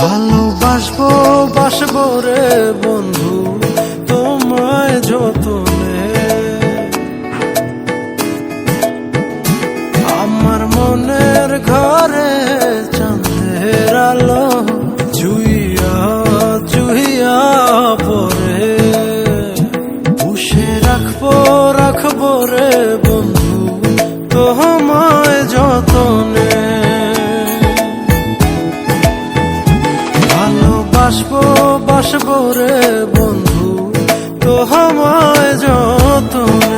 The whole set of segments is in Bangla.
ভালোবাসবো বাসবো রে ভালোবাসবো বন্ধু তোমায় হামায় দুধে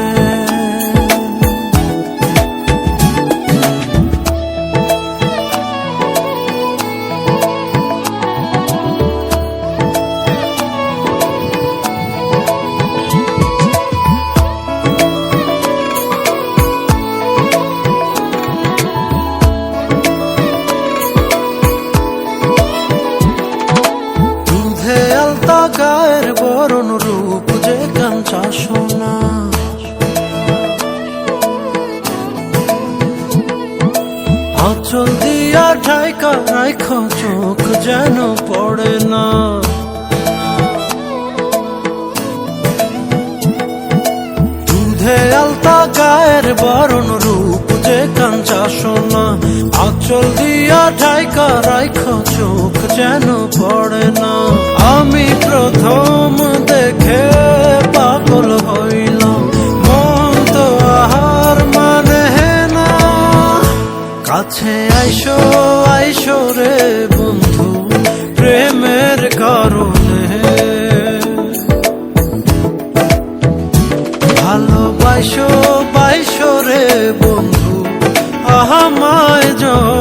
আলতা গায়ের বরণ রূপ যে কাঞ্চা সোনা। আঁচল দিয়া ঠাইকা রাইখ, চোখ যেন পড়ে না। দুধে আলতা গায়ের বরণ রূপ যে কাঞ্চা সোনা। আচল দিয়া ঠাইকা রাইখ, চোখ যেন পড়ে কাছে আইসো আইসো রে বন্ধু প্রেমের কারণে। ভালোবাসো বাইসো রে বন্ধু আহামায় যতনে